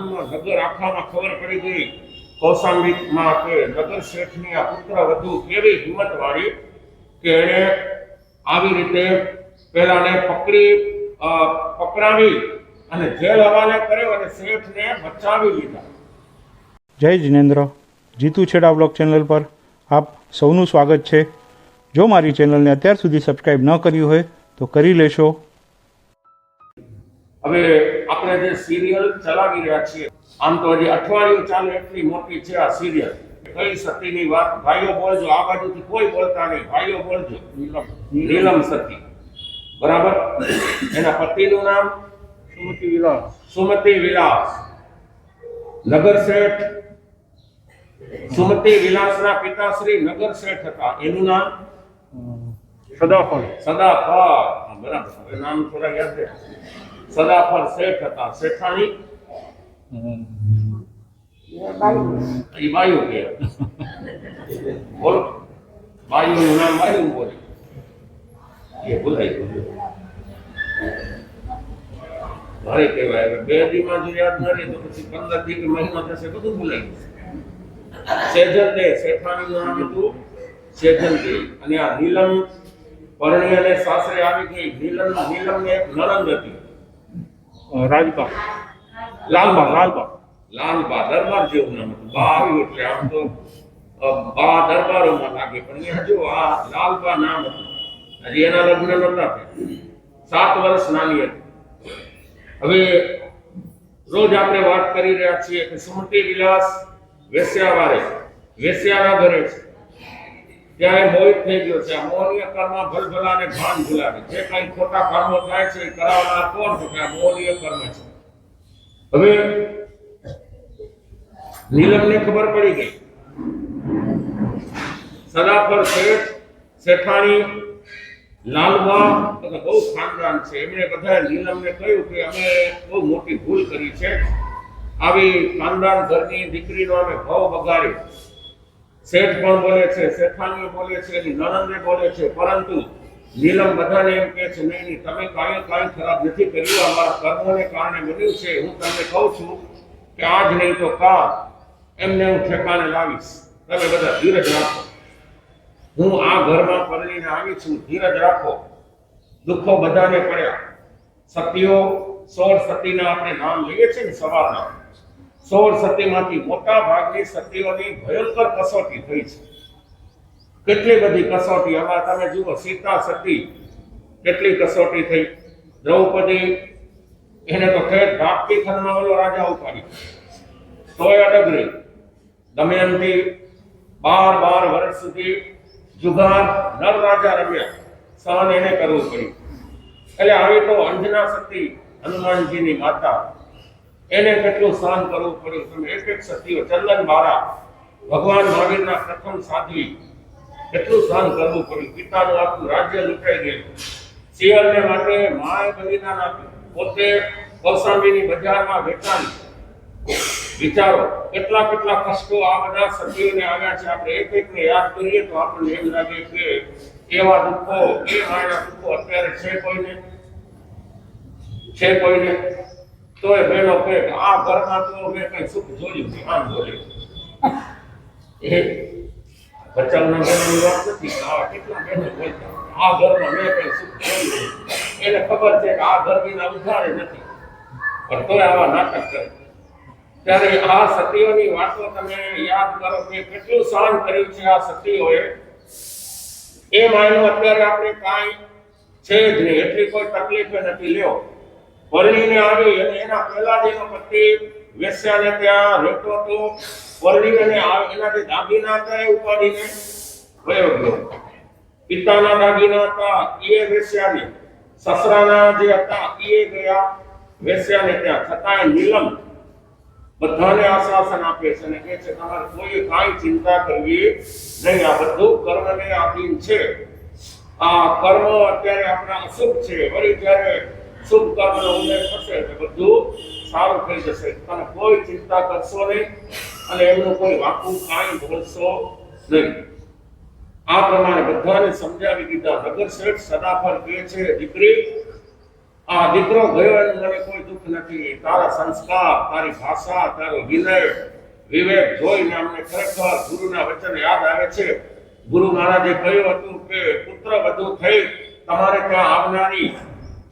ગામમાં નગર આખામાં ખબર પડી ગઈ. કૌશાંબિકમાં કે નગર શેઠની આ પુત્ર વધુ કેવી હિંમત વાળી કે એણે આવી રીતે પેલાને પકડી પકડાવી અને જેલ હવાલે કર્યો અને શેઠને બચાવી લીધા. જય જિનેન્દ્ર. જીતુ છેડા બ્લોગ ચેનલ પર આપ સૌનું સ્વાગત છે. જો મારી ચેનલને અત્યાર સુધી સબસ્ક્રાઈબ ન કર્યું હોય તો કરી લેશો. હવે આપણે જે સિરિયલ ચલાવી રહ્યા છીએ આમ તો હજી અઠવાડિયું ચાલે એટલી મોટી છે આ સિરિયલ કઈ સતીની વાત? ભાઈઓ બોલજો આ બાજુથી કોઈ બોલતા નહીં. ભાઈઓ બોલજો. નીલમ. સતી. બરાબર? એના પતિનું નામ? સુમતિ વિલાસ. સુમતિ વિલાસ. નગર શેઠ? સુમતિ વિલાસના પિતાશ્રી નગર શેઠ હતા. એનું નામ? સદાફળ. સદાફળ. બરાબર. નામ થોડા યાદ છે. સદાફર શેઠ હતા, શેઠાણી. એ કહેવાય, હવે બે દીમાં જો યાદ ન તો પછી પંદર દી કે થશે, બધું ભૂલાઈ ગયું. સેજલ દે નામ હતું સેજલ દે અને આ નીલમ પરણી અને સાસરે આવી ગઈ. નીલમ નીલમ એક નણંદ હતી. રાજબા લાલબાગ લાલબાગ લાલબા દરબાર જેવું નામ હતું. એટલે આમ તો બા દરબારોમાં લાગે, પણ એ હજુ આ લાલબા નામ હતું. હજી એના લગ્ન થયા. સાત વર્ષ નાની હતી. હવે રોજ આપણે વાત કરી રહ્યા છીએ કે સુમતી વિલાસ વેસ્યાવારે વેસ્યાના ઘરે છે. ત્યારે મોહિત થઈ ગયો છે. મોહનીય કર્મ ભલભલાને ભાન ભૂલાવે. જે કઈ ખોટા કર્મો થાય છે, એ કરાવનાર કોણ છે? કે મોહનીય કર્મ છે. હવે નીલમને ખબર પડી ગઈ. સદાફર શેઠ, શેઠાણી, લાલબા અને બહુ ખાનદાન છે. એમણે બધાએ નીલમને કહ્યું કે અમે બહુ મોટી ભૂલ કરી છે. આવી ખાનદાન ઘરની દીકરીનો અમે ભાવ બગાડ્યો. શેઠ પણ બોલે છે, શેઠાણીઓ બોલે છે એની નણંદે બોલે છે. પરંતુ નીલમ બધાને એમ કહે છે, નહીં નહીં, તમે કાંઈ કાંઈ ખરાબ નથી કર્યું. અમારા કર્મોને કારણે બન્યું છે. હું તમને કહું છું કે આજ નહીં તો કાલ એમને હું ઠેકાણે લાવીશ. તમે બધા ધીરજ રાખો. હું આ ઘરમાં પરણીને આવી છું. ધીરજ રાખો. દુઃખો બધાને પડ્યા. સતીઓ, સોળ સતીના આપણે નામ લઈએ છીએ ને સવારના. સોળ સતીમાંથી મોટા ભાગની સતીઓની ભયંકર કસોટી થઈ છે. કેટલી બધી કસોટી? આમાં તમે જુઓ, સીતા સતી કેટલી કસોટી થઈ. દ્રૌપદી એને તો ખેર ભાગતી ખનમાં રાજા ઉપાડી તોય અડગરી. દમયંતી બાર બાર વર્ષ સુધી જુગાર નર રાજા રમ્યા. સહન એને કરવું પડ્યું. એટલે આવી તો અંજના સતી હનુમાનજીની માતા એને કેટલું સહન કરવું પડ્યું? એક એક સતીઓ, ચંદન બારા ભગવાન મહાવીરના પ્રથમ સાધ્વી. કેટલું સહન કરવું પડ્યું? પિતાનું આખું રાજ્ય લૂંટાઈ ગયું. શિયાળને માટે માએ બલિદાન આપ્યું. પોતે કૌશાંબીની બજારમાં વેચાણી વિચારો, કેટલા કેટલા કષ્ટો આ બધા સભ્યોને આવ્યા છે? આપણે એક એકને યાદ કરીએ તો આપણને એમ લાગે કે એવા દુઃખો, એ માયા દુઃખો અત્યારે છે કોઈને? છે કોઈને? તોય બહેનો કહે કે આ ઘરમાં તો મેં કઈ સુખ જોયું છે આમ જોયું એ બચાવના બહેનોની વાત નથી આવા કેટલા બહેનો બોલતા. આ ઘરમાં મેં કઈ સુખ જોયું એને ખબર છે કે આ ઘર વિના ઉધારે નથી. પણ તોય આવા નાટક કરે. ત્યારે આ સતીઓની વાતો તમે યાદ કરો કે કેટલું સહન કર્યું છે આ સતીઓએ. એ માયનો અત્યારે આપણે કાંઈ છે જ નહીં એટલી કોઈ તકલીફ નથી લ્યો. પરણીને આવી અને એના પહેલા જ એનો પતિ વેસ્યાને ત્યાં રહેતો હતો. પરણીને એનાથી દાગીના હતા એ ઉપાડીને વયો ગયો. પિતાના દાગીના હતા એ વેસ્યાને. સસરાના જે હતા એ ગયા. વેસ્યાને ત્યાં છતાંય નીલમ. બધાને આશ્વાસન આપે છે અને કહે છે, તમારે કોઈ કાંઈ ચિંતા કરવી નહીં. આ બધું કર્મને આધીન છે. આ કર્મ અત્યારે આપણા અશુભ છે. વળી જ્યારે શુભ ઉમેર થશે? એટલે બધું સારું થઈ જશે. તમે કોઈ ચિંતા કરશો નહીં અને એમનું કોઈ વાંકું કાંઈ બોલશો નહીં. આ પ્રમાણે બધાને સમજાવી દીધા. નગર શેઠ સદાફર કહે છે, દીકરી, આ દીકરો ગયો એનું મને કોઈ દુઃખ નથી. તારા સંસ્કાર, તારી ભાષા, તારો વિનય, વિવેક જોઈને અમને ખરેખર ગુરુના વચન યાદ આવે છે. ગુરુ મહારાજે કહ્યું હતું કે પુત્ર વધુ થઈ, તમારે ત્યાં આવનારી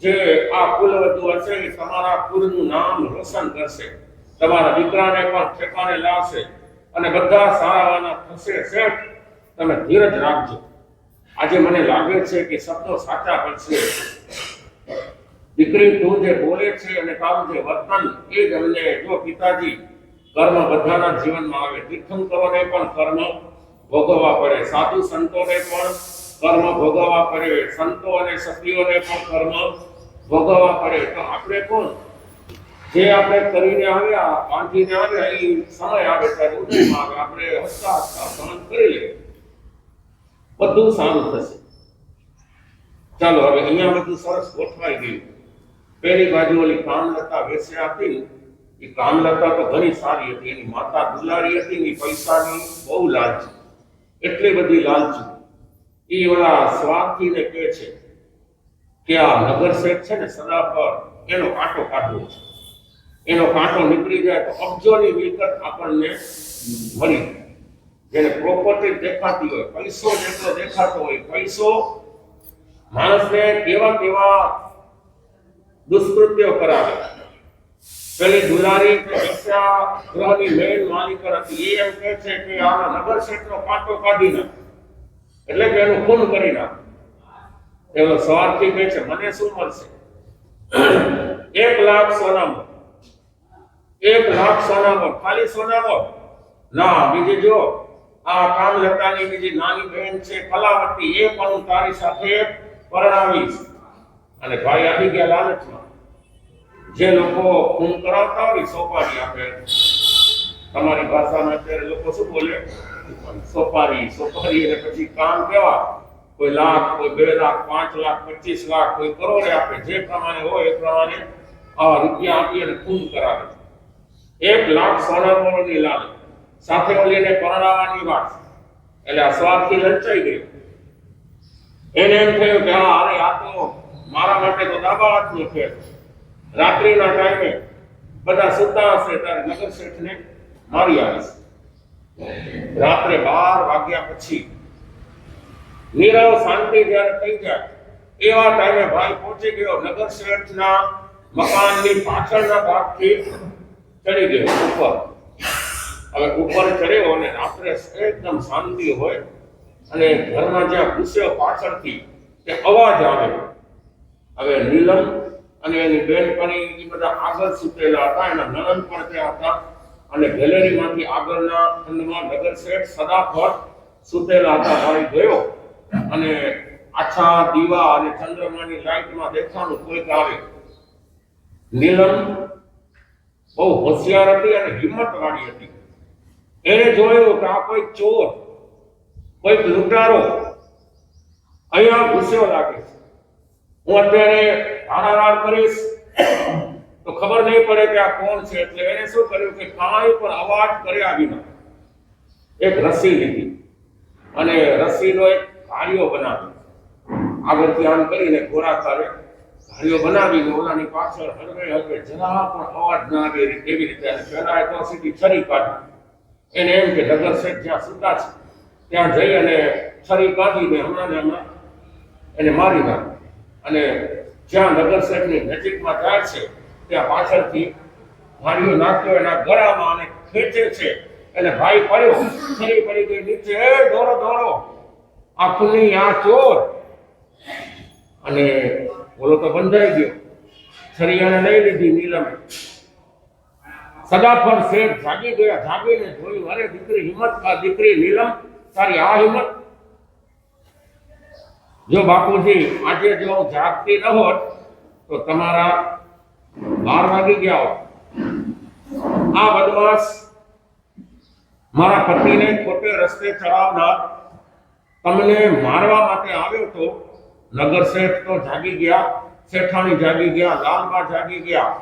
જે આ કુલવધુ હશે એ તમારા કુળનું નામ રોશન કરશે. તમારા દીકરાને પણ ઠેકાણે લાવશે અને બધા સારાવાના થશે શેઠ. તમે ધીરજ રાખજો. આજે મને લાગે છે કે શબ્દો સાચા પડશે દીકરી તું જે બોલે છે અને તારું જે વર્તન એ જ અમને જો પિતાજી કર્મ બધાના જીવનમાં આવે, તીર્થંકરોને પણ કર્મ ભોગવવા પડે, સાધુ સંતોને પણ કર્મ ભોગવવા પડે સંતો અને સખીઓને પણ કર્મ ભોગવવા પડે તો આપણે કોણ? જે આપણે કરીને આવ્યા, બાંધીને આવ્યા, એ સમય આવે ત્યારે આપણે હસતા હસતા સહન કરી લે બધું સારું થશે. ચાલો, હવે અહીંયા બધું સરસ ગોઠવાઈ ગયું. પેલી બાજુ ઓલી કામલતા વેસે હતી એ કામલતા તો ઘણી સારી હતી. એની માતા દુલારી હતી ને પૈસાની બહુ લાલચી. એટલી બધી લાલચી. ઈ ઓલા સ્વાર્થીને કહે છે કે આ નગર શેઠ છે ને સદા પર એનો કાંટો કાઢવો છે. એનો કાંટો નીકળી જાય તો અબજોની મિલકત આપણને મળી. જેને પ્રોપર્ટી દેખાતી હોય, પૈસો જેટલો દેખાતો હોય, પૈસો માણસને કેવા કેવા દુષ્કૃત્યો કરાવે. પેલી દુલારી કે ગૃહની મેન માલિકર હતી, એ એમ કહે છે કે આ નગર શેઠનો કાંટો કાઢી નાખ. એટલે કે એનું ખૂન કરી નાખો એનો સ્વાર્થી કહે છે, મને શું મળશે? એક લાખ સોનામાં એક લાખ સોનામાં ખાલી સોનામાં ના, બીજી જો, આ કામલતાની બીજી નાની બહેન છે, કલાવતી, એ પણ હું તારી સાથે પરણાવીશ. અને ભાઈ આવી ગયા લાલચમાં. જે લોકો ખૂન કરાવતા હોય સોપારી આપે. તમારી ભાષામાં અત્યારે લોકો શું બોલે? સોપારી સોપારી એટલે પછી કામ કેવા? કોઈ લાખ, કોઈ બે લાખ, પાંચ લાખ, પચીસ લાખ, કોઈ કરોડે આપે. જે પ્રમાણે હોય એ પ્રમાણે આ રૂપિયા આપી અને ખૂન કરાવે એક લાખ સોના કરોડની લાલ સાથે ઓલીને પરણાવવાની વાત. એટલે આ સ્વાર્થી લંચાઈ ગયો એને એમ થયું કે, હા, અરે, આ તો મારા માટે તો દાબા હાથનો ખેલ રાત્રિના ટાઈમે બધા સુતા હશે ત્યારે નગર શેઠને મારી આવીશ. રાત્રે બાર વાગ્યા પછી નીરવ શાંતિ જયારે થઈ જાય, એવા ટાઈમે ભાઈ પહોંચી ગયો નગર શેઠના મકાનની પાછળના ભાગથી ચડી ગયો ઉપર. હવે ઉપર ચડ્યો અને રાત્રે એકદમ શાંતિ હોય અને ઘરમાં જ્યાં ઘૂસ્યો પાછળથી, તે અવાજ આવે. હવે નીલમ અને એની બેનપણી બધા આગળ સુતેલા હતા, એના નણંદ પણ ત્યાં હતા. અને ગેલેરીમાંથી આગળના ખંડમાં નગર શેઠ સદાફળ સુતેલા હતા ભાઈ ગયો. અને આછા દીવા અને ચંદ્રમાની લાઈટમાં દેખાણું કોઈક આવે. નીલમ બહુ હોશિયાર હતી અને હિંમત વાળી હતી. એને જોયું કે આ કોઈ ચોર કોઈ લૂંટારો અહીંયા ગુસ્સો લાગે છે. હું અત્યારે હારાહાર કરીશ. તો ખબર નહીં પડે કે આ કોણ છે? એટલે એને શું કર્યું કે કાંઈ પણ અવાજ કર્યા વિના એક રસ્સી લીધી અને રસ્સીનો એક ઘારીઓ બનાવ્યો આગળથી આમ કરીને ગોળાકારે ઘારીઓ બનાવીને ઓલાની પાછળ હળવે હળવે જરા પણ અવાજ ના આવે એવી રીતે પહેલા તો સીધી છરી કાઢી. એને એમ કે નગર શેઠ જ્યાં સુધા છે, ત્યાં જઈ અને છરી કાઢીને હમણાં ને હમણાં એને મારી નાખ. અને જ્યાં નગર શેઠની નજીકમાં જાય છે ત્યાં પાછળથી ભારીઓ નાખ્યો એના ગળામાં અને ખેંચે છે. અને ભાઈ પડ્યો છરી પડી ગઈ નીચે. એ દોરો દોરો આ આ ચોર. અને બોલો તો બંધાઈ ગયો. છરીયાને લઈ લીધી નીલમે. સદાફર શેઠ જાગી ગયા. જાગીને જોયું, અરે દીકરી હિંમત આ દીકરી નીલમ, તારી આ હિંમત. જો બાપુજી આજે જો જાગતી ન તો તમારા બાર વાગી ગયા આ બદમાશ મારા પતિને ખોટે રસ્તે ચડાવનાર તમને મારવા માટે આવ્યો તો નગર શેઠ તો જાગી ગયા, શેઠાણી જાગી ગયા લાલબા જાગી ગયા,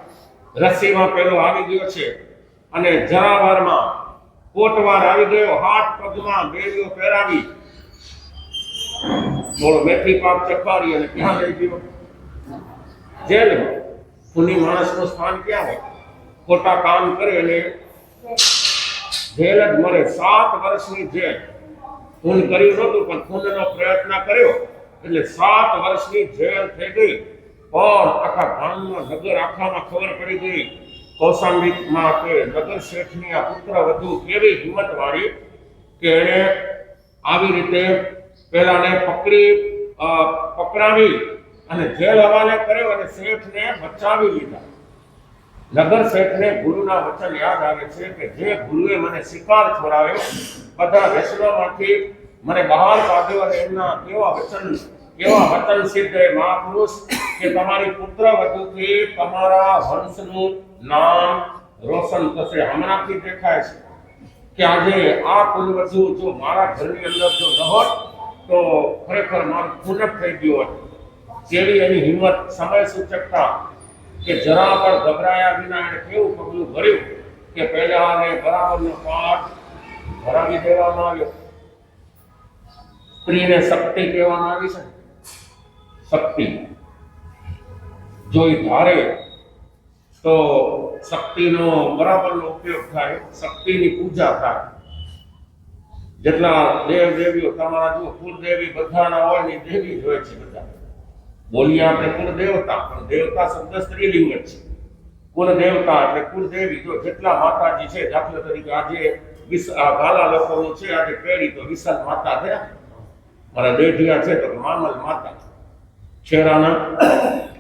રસીમાં પેલો આવી ગયો છે અને જરાવારમાં કોટવાર આવી ગયો, હાથ પગમાં બેડીઓ પહેરાવી. બોલો મેથી પાક ચપાડી અને ક્યાં લઈ ગયો જેલમાં. ખૂની માણસનું સ્થાન ક્યાં હોય? ખોટા કામ કરે અને જેલ જ મળે સાત વર્ષની જેલ. ખૂન કર્યું નહોતું, પણ ખૂનનો પ્રયત્ન કર્યો. એટલે સાત વર્ષની જેલ થઈ ગઈ. પણ આખા ગામમાં નગર આખામાં ખબર પડી ગઈ. કૌશાંબિકમાં કે નગર શેઠની આ પુત્ર વધુ કેવી હિંમત વાળી કે એણે આવી રીતે પહેલાને પકડી પકડાવી. અને જેલ હવાલે કર્યો અને શેઠને બચાવી લીધા. નગર શેઠને ગુરુના વચન યાદ આવે છે કે જે ગુરુએ મને શિકાર છોડાવ્યો, બધા વ્યસનોમાંથી મને બહાર કાઢ્યો અને એમના કેવા વચન કેવા વચન સિદ્ધ એ મહાપુરુષ કે તમારી પુત્ર વધુથી તમારા વંશનું નામ રોશન થશે. હમણાંથી દેખાય છે કે આજે આ કુલવધુ જો મારા ઘરની અંદર જો ન હોત તો ખરેખર મારું પૂર્ણ થઈ ગયું હોત. કેવી એની હિંમત સમય સૂચકતા કે જરા પણ ગભરાયા વિના એને કેવું પગલું ભર્યું કે પહેલા અને બરાબરનો પાઠ ભરાવી દેવામાં આવ્યો. સ્ત્રીને શક્તિ કહેવામાં આવી છે. શક્તિ. જો એ ધારે તો શક્તિનો બરાબરનો ઉપયોગ થાય, શક્તિની પૂજા થાય. જેટલા દેવ દેવીઓ તમારા જો કુલ દેવી બધાના હોય ને દેવી જ હોય છે બધા. બોલીએ આપણે કુળ દેવતા પણ દેવતા શબ્દ સ્ત્રીલિંગ જ છે. કુલ દેવતા એટલે કુલ દેવી જો જેટલા માતાજી છે, દાખલા તરીકે આજે ગાલા લોકોનું છે, આજે પેઢી તો વિશાલ માતા છે મારા દેઢિયા છે તો મામલ માતા. શેરાના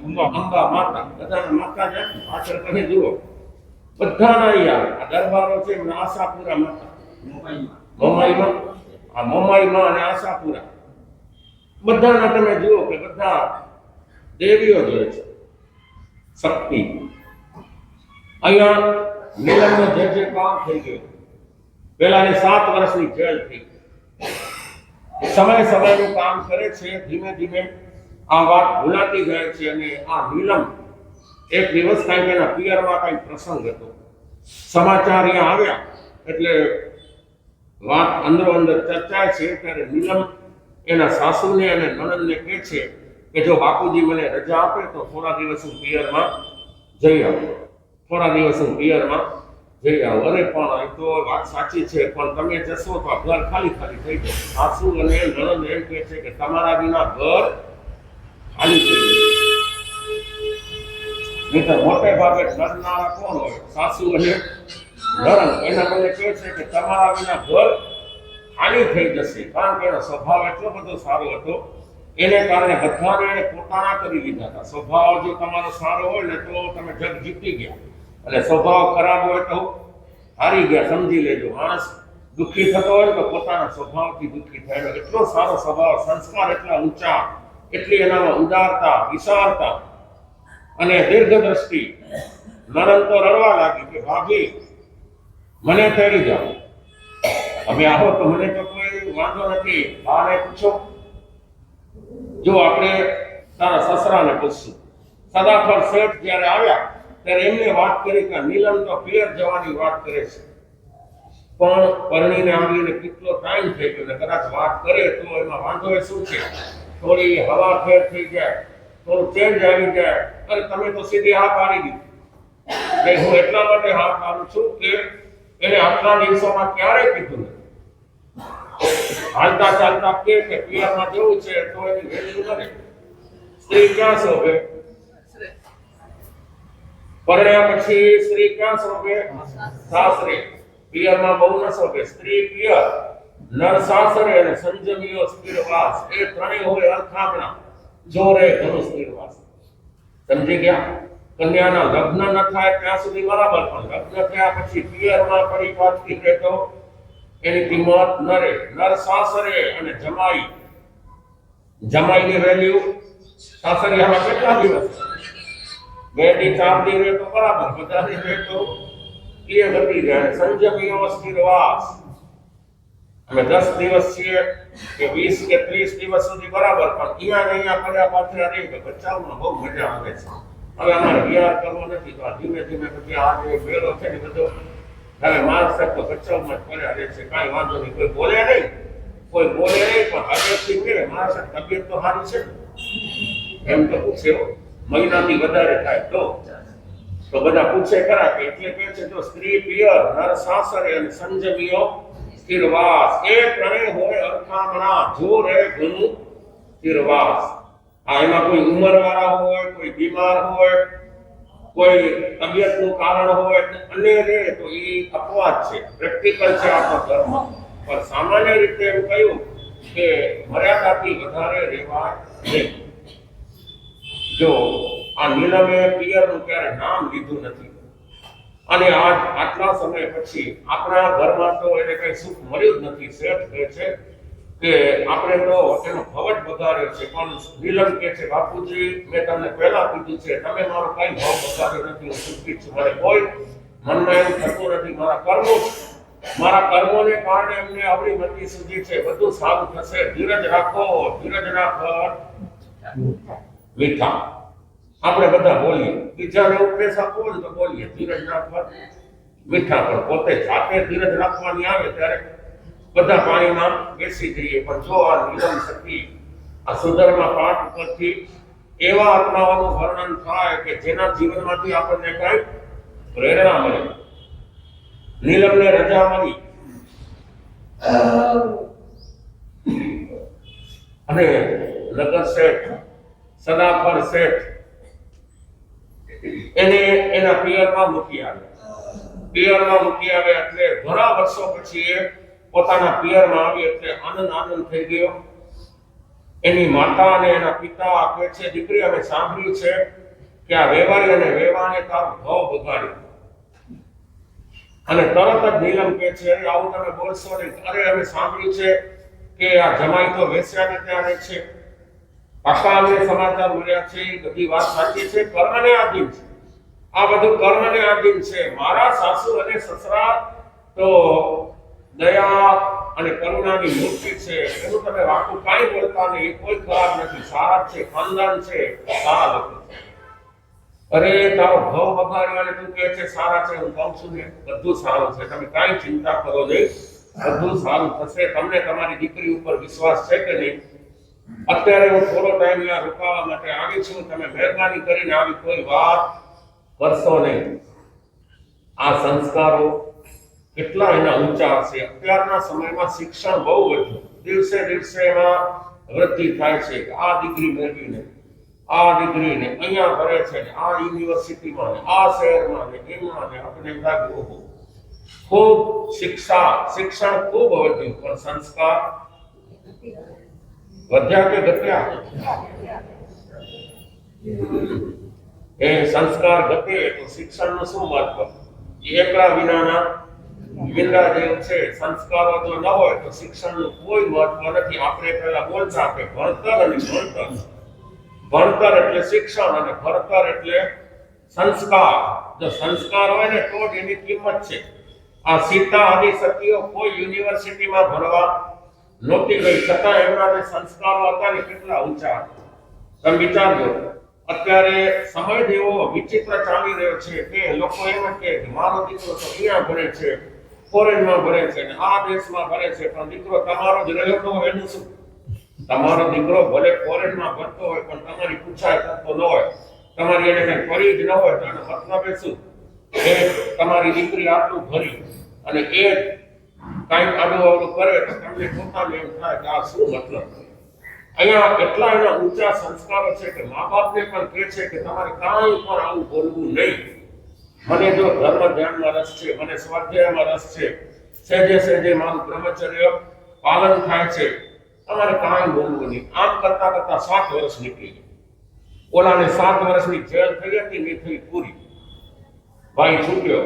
અંબા માતા. બધાના માતા છે પાછળ તમે જુઓ. બધાના અહીંયા આ દરબારો છે, એમના આશાપુરા માતા. મોમાઈમાં. આ મોમાઈમાં અને આશાપુરા. બધાના તમે જુઓ કે બધા દેવીઓ જ છે. શક્તિ. અહીંયા મિલનનો જે જે કામ થઈ ગયું પેલાની સાત વર્ષની જેલ થઈ સમય સમયનું કામ કરે છે, ધીમે ધીમે આ વાત ભૂલાતી જાય છે અને આ નીલમ એક દિવસ કાંઈક એના પિયરમાં કંઈક પ્રસંગ હતો. સમાચાર અહીંયા આવ્યા, એટલે વાત અંદરો અંદર ચર્ચાય છે, ત્યારે નીલમ એના સાસુને અને નણંદને કહે છે કે જો બાપુજી મને રજા આપે તો થોડા દિવસ હું પિયરમાં જઈ આવું. થોડા દિવસ હું પિયરમાં જઈ આવું. અરે પણ એ તો વાત સાચી છે, પણ તમે જશો તો આ ઘર ખાલી ખાલી થઈ જશે સાસુ અને નણંદ એમ કહે છે કે તમારા વિના ઘર ખાલી થઈ જશે નહીં તો મોટે ભાગે નરનારા કોણ હોય? સાસુ અને નરણ એના મને કહે છે કે તમારા વિના ઘર ખાલી થઈ જશે. કારણ કે એનો સ્વભાવ એટલો બધો સારો હતો એને કારણે બધાને એને પોતાના કરી લીધા હતા. સ્વભાવ જો તમારો સારો હોય ને તો તમે જગ જીતી ગયા. અને સ્વભાવ ખરાબ હોય તો હારી ગયા, સમજી લેજો. માણસ દુઃખી થતો હોય તો પોતાના સ્વભાવથી દુઃખી થયેલો એટલો સારો સ્વભાવ, સંસ્કાર એટલા ઊંચા, એટલી એનામાં ઉદારતા, વિશાળતા અને દીર્ઘદ્રષ્ટિ નરમ તો રડવા લાગી કે ભાભી, મને તેડી જાઓ. અમે આવો તો મને તો કોઈ વાંધો નથી. બાને પૂછો. જો આપણે તારા સસરાને પૂછશું. સદાફર શેઠ જ્યારે આવ્યા, ત્યારે એમને વાત કરી કે નીલમ તો પિયર જવાની વાત કરે છે. પણ પરણીને આવીને કેટલો ટાઈમ થઈ ગયો ને કદાચ વાત કરે તો એમાં વાંધો એ શું છે? થોડી હવા ફેર થઈ જાય, થોડું ચેન્જ આવી જાય. અને તમે તો સીધી હા પાડી દીધી. હું એટલા માટે હા પાડું છું કે એને આટલા દિવસોમાં ક્યારે કીધું નથી હાલતા ચાલતા કે કે પિયરમાં જવું છે, તો એની વેલ્યુ નથી સ્ત્રી ક્યાં શોભે? પરણ્યા પછી સ્ત્રી ક્યાં શોભે? સાસરે. પિયરમાં બહુ ન શોભે. સ્ત્રી પિયર, નર સાસરે અને સંજમીઓ સ્થિરવાસ એ ત્રણેય હોય અર્થાપણા જોરે ઘણું સ્થિરવાસ સમજી ગયા કન્યાના લગ્ન ન થાય ત્યાં સુધી બરાબર, પણ લગ્ન થયા પછી પિયરમાં પડી પાછવી રહે તો એની કિંમત નરે, નર સાસરે અને જમાઈ. જમાઈની વેલ્યુ સાસરિયામાં કેટલા દિવસ? બેથી ચાર દી તો બરાબર બધા દી તો એ ઘટી જાય સંજમી અવસ્થિર વાસ. અમે દસ દિવસ છીએ કે વીસ કે ત્રીસ દિવસ સુધી બરાબર, પણ અહીંયા અહીંયા કર્યા પાછળ રહી કે બચાવમાં બહુ મજા આવે છે. હવે અમારે વિહાર કરવો નથી, તો ધીમે ધીમે પછી આ જે મેળો છે ને બધો હવે માણસ તો જ પડ્યા રહે છે કાંઈ વાંધો નહીં. કોઈ બોલે નહીં. કોઈ બોલે નહીં, પણ હવેથી કે માણસ તબિયત તો સારી છે. એમ તો પૂછે મહિનાથી વધારે થાય તો? તો બધા પૂછે ખરા કે એટલે કે છે તો સ્ત્રી પિયર, નર સાસરે અને સંજમીઓ, સ્થિરવાસ. એ ત્રણેય હોય અર્થામણા જો રે ઘણું સ્થિરવાસ. આ એમાં કોઈ ઉંમર વાળા હોય, કોઈ બીમાર હોય કોઈ તબિયતનું કારણ હોય અને રે, તો એ અપવાદ છે. પ્રેક્ટિકલ છે આપણો ધર્મ પણ સામાન્ય રીતે એમ કહ્યું કે મર્યાદાથી વધારે રહેવા નહીં. જો આ નીલમે પિયરનું ક્યારે નામ લીધું નથી. અને આજ આટલા સમય પછી આપણા ઘરમાં તો એને કઈ સુખ મળ્યું જ નથી. શેઠ કહે છે કે આપણે તો એનો ભવટ બગાડ્યો છે. પણ વિલન કે છે, બાપુજી, મેં તમને પહેલા કીધું છે, તમે મારો કઈ ભાવ બગાડ્યો નથી, હું સુખી છું, મારે કોઈ મનમાં એવું થતું નથી, મારા કર્મો મારા કર્મોને કારણે એમને આવડી મતી સુધી છે. બધું સારું થશે. ધીરજ રાખો ધીરજ રાખો. મીઠા. આપણે બધા બોલીએ. બીજાને ઉપદેશ આપવો ને તો બોલીએ. ધીરજ રાખવા. મીઠા પણ પોતે જાતે ધીરજ રાખવાની આવે ત્યારે બધા પાણીમાં બેસી જઈએ. પણ જો આ નિયમ શક્તિ આ સુધર્મા પાઠ ઉપરથી એવા આત્માઓનું વર્ણન થાય કે જેના જીવનમાંથી આપણને કઈ પ્રેરણા મળે. નીલમને રજા મળી. અને નગર શેઠ સદાફર શેઠ, એને એના પિયરમાં મૂકી આવે પિયરમાં મૂકી આવે એટલે ઘણા વર્ષો પછી એ પોતાના પિયરમાં આવી એટલે આનંદ આનંદ થઈ ગયો. એની માતા અને એના પિતા કહે છે, દીકરી, અમે સાંભળ્યું છે કે આ વેવાઈ અને વેવાને તારો ભાવ બગાડ્યો. અને તરત જ નીલમ કહે છે આવું તમે બોલશો ને અરે, અમે સાંભળ્યું છે કે આ જમાઈ તો વેશ્યાને ત્યાં રહે છે. પાકા અમને સમાચાર મળ્યા છે, એ બધી વાત સાચી છે કર્મને આધીન છે. આ બધું કર્મને આધીન છે. મારા સાસુ અને સસરા તો દયા અને કરુણાની મૂર્તિ છે, એનું તમે વાકું કાંઈ બોલતા નહીં, કોઈ ખરાબ નથી. સારા છે, ખાનદાન છે, સારા લોકો છે. અરે, તારો ભાવ વગાડ્યો અને તું કહે છે, સારા છે. હું કહું છું ને, બધું સારું છે. તમે કાંઈ ચિંતા કરો નહીં. બધું સારું થશે. તમને તમારી દીકરી ઉપર વિશ્વાસ છે કે નહીં? અત્યારે હું થોડો ટાઈમ અહીંયા રોકાવા માટે આવી છું. તમે મહેરબાની કરીને આવી કોઈ વાત કરશો નહીં. આ સંસ્કારો કેટલા એના ઊંચા હશે. અત્યારના સમયમાં શિક્ષણ બહુ વધ્યું. દિવસે દિવસે એમાં વૃદ્ધિ થાય છે કે આ દીકરી મેળવીને આ દીકરીને અહીંયા ભરે છે ને, આ યુનિવર્સિટીમાં ને, આ શહેરમાં ને, એમાં ને, આપણે લાગે ખૂબ શિક્ષા, શિક્ષણ ખૂબ વધ્યું, પણ સંસ્કાર વધ્યા કે ઘટ્યા? એ સંસ્કાર ઘટે તો શિક્ષણનું શું મહત્વ? એકલા વિનાના જેવું છે, સંસ્કારો જો ન હોય તો શિક્ષણનું કોઈ મહત્વ નથી. આપણે પહેલા બોલતા કે ભણતર અને ભણતર. ભણતર એટલે શિક્ષણ અને ભણતર એટલે સંસ્કાર. જો સંસ્કાર હોય ને તો જ એની કિંમત છે. આ સીતા આદિ સતીઓ કોઈ યુનિવર્સિટીમાં ભણવા નહોતી ગઈ. છતાં એમના જે સંસ્કારો હતા ને કેટલા ઊંચા તમે વિચારજો, અત્યારે સમય એવો વિચિત્ર ચાલી રહ્યો છે કે લોકો એમ કે મારો દીકરો તો અહીંયા ભણે છે. ફોરેનમાં ભરે છે ને આ દેશમાં ભરે છે. પણ દીકરો તમારો જ રહ્યો તો એનું શું તમારો દીકરો ભલે ફોરેનમાં ભણતો હોય, પણ તમારી પૂછાય થતો ન હોય. તમારી એને કઈ કરી જ ન હોય તો મતલબ એ શું? એ તમારી દીકરી આટલું ભરી અને એ કાંઈક આડું અવળું કરે તો તમને પોતાને એમ થાય કે આ શું મતલબ અહીંયા એટલા એના ઊંચા સંસ્કારો છે કે મા બાપને પણ કહે છે કે તમારે કાંઈ પણ આવું બોલવું નહીં. મને જો ધર્મ ધ્યાનમાં રસ છે, મને સ્વાધ્યાયમાં રસ છે, સહેજે સહેજે મારું બ્રહ્મચર્ય પાલન થાય છે. તમારે કાંઈ બોલવું નહીં આમ કરતા કરતા સાત વર્ષ નીકળી ગયું. ઓલાને સાત વર્ષની જેલ થઈ હતી ને થઈ પૂરી. ભાઈ છૂટ્યો.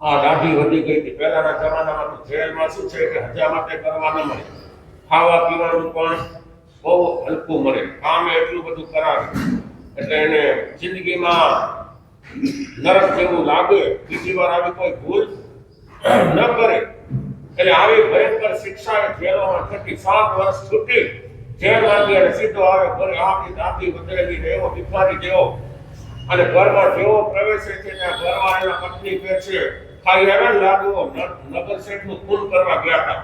આ દાઢી વધી ગઈ હતી પહેલાના જમાનામાં તો જેલમાં શું છે કે હજામતે કરવા ન મળે. ખાવા પીવાનું પણ બહુ હલકું મળે. કામે એટલું બધું કરાવે. એટલે એને જિંદગીમાં નરક જેવું લાગે, બીજી વાર આવી કોઈ ભૂલ ન કરે. એટલે આવી ભયંકર શિક્ષા જેલોમાં થતી સાત વર્ષ છૂટી જેલમાંથી અને સીધો આવે, ઘરે આખી દાંતી વધેલી રહેવો એવો ભિખારી જેવો અને ઘરમાં જેવો પ્રવેશે છે ત્યાં ઘરમાં એના પત્ની કહે છે ખાઈ આવે ને નગર શેઠનું ખૂન કરવા ગયા હતા.